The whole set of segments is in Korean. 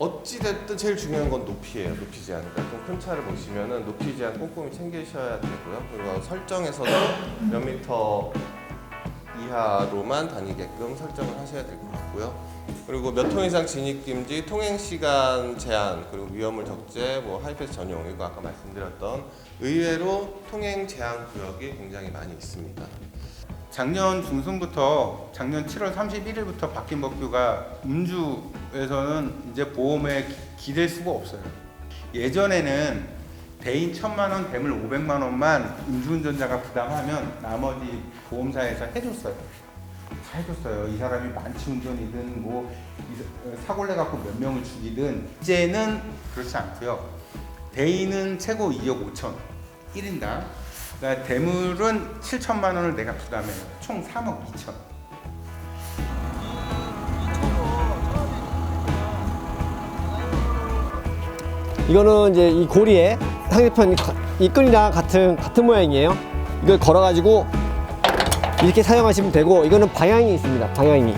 어찌 됐든 제일 중요한 건 높이예요. 높이 제한. 그러니까 좀 큰 차를 보시면은 높이 제한 꼼꼼히 챙기셔야 되고요. 그리고 설정에서도 몇 미터 이하로만 다니게끔 설정을 하셔야 될 것 같고요. 그리고 몇 톤 이상 진입 금지, 통행 시간 제한, 그리고 위험물 적재, 뭐 하이패스 전용 이거 아까 말씀드렸던 의외로 통행 제한 구역이 굉장히 많이 있습니다. 작년 중순부터 작년 7월 31일부터 바뀐 법규가 음주에서는 이제 보험에 기- 기댈 수가 없어요. 예전에는 대인 1천만 원, 대물 500만 원만 음주운전자가 부담하면 나머지 보험사에서 해줬어요. 다 해줬어요. 이 사람이 만취 운전이든 뭐이 사- 사고를 내갖고 몇 명을 죽이든 이제는 그렇지 않고요. 대인은 최고 2억 5천 1인당. 그러니까 대물은 7천만 원을 내가 부담해요. 총 3억 2천. 이거는 이제 이 고리에 상대편 가- 이 끈이랑 같은 같은 모양이에요. 이걸 걸어가지고 이렇게 사용하시면 되고 이거는 방향이 있습니다. 방향이.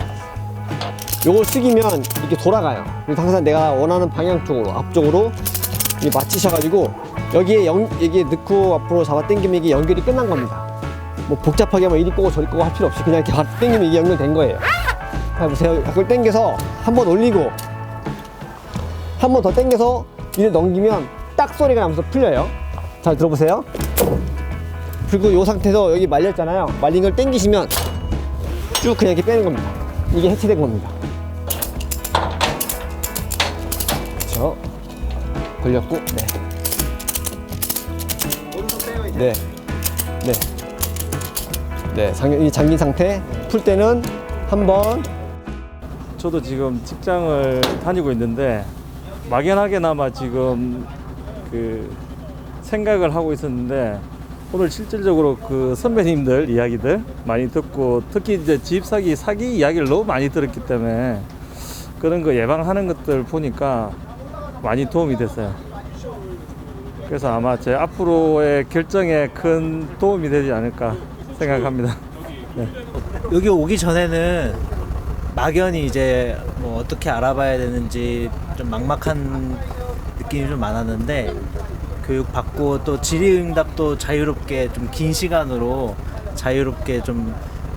요걸 숙이면 이렇게 돌아가요. 그래서 항상 내가 원하는 방향 쪽으로 앞쪽으로 이 맞추셔가지고 여기에 연, 여기에 넣고 앞으로 잡아 당기면 이게 연결이 끝난 겁니다. 뭐 복잡하게 뭐 이리 꼬고 저리 꼬고 할 필요 없이 그냥 이렇게 바로 당기면 이게 연결된 거예요. 자, 보세요. 그걸 당겨서 한 번 올리고 한 번 더 당겨서 이를 넘기면 딱 소리가 나면서 풀려요. 잘 들어보세요. 그리고 이 상태에서 여기 말렸잖아요. 말린 걸 당기시면 쭉 그냥 이렇게 빼는 겁니다. 이게 해체된 겁니다. 그렇죠. 걸렸고, 네. 네. 네. 네. 잠, 이 잠긴 상태 풀 때는 한번 저도 지금 직장을 다니고 있는데 막연하게나마 지금 그 생각을 하고 있었는데 오늘 실질적으로 그 선배님들 이야기들 많이 듣고 특히 이제 집 사기 사기 이야기를 너무 많이 들었기 때문에 그런 거 예방하는 것들 보니까 많이 도움이 됐어요. 그래서 아마 제 앞으로의 결정에 큰 도움이 되지 않을까 생각합니다. 여기 오기 전에는 막연히 이제 뭐 어떻게 알아봐야 되는지 좀 막막한 느낌이 좀 많았는데 교육 받고 또 질의응답도 자유롭게 좀 긴 시간으로 자유롭게 좀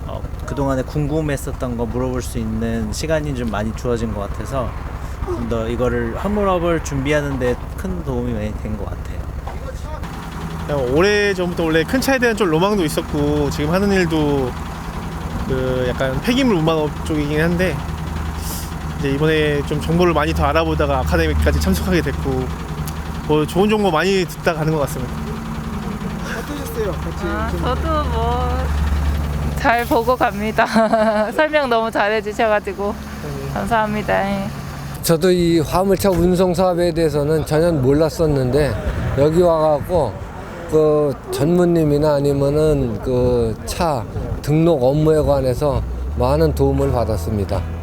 어, 그동안에 궁금했었던 거 물어볼 수 있는 시간이 좀 많이 주어진 것 같아서 좀 더 이거를 화물업을 준비하는데 큰 도움이 많이 된 것 같아요. 오래 전부터 원래 큰 차에 대한 좀 로망도 있었고 지금 하는 일도 그 약간 폐기물 운반업 쪽이긴 한데 이제 이번에 좀 정보를 많이 더 알아보다가 아카데미까지 참석하게 됐고 뭐 좋은 정보 많이 듣다 가는 것 같습니다. 아, 저도 뭐 잘 보고 갑니다. 설명 너무 잘해 주셔가지고 감사합니다. 예. 저도 이 화물차 운송 사업에 대해서는 전혀 몰랐었는데 여기 와갖고 그 전무님이나 아니면은 그 차 등록 업무에 관해서 많은 도움을 받았습니다.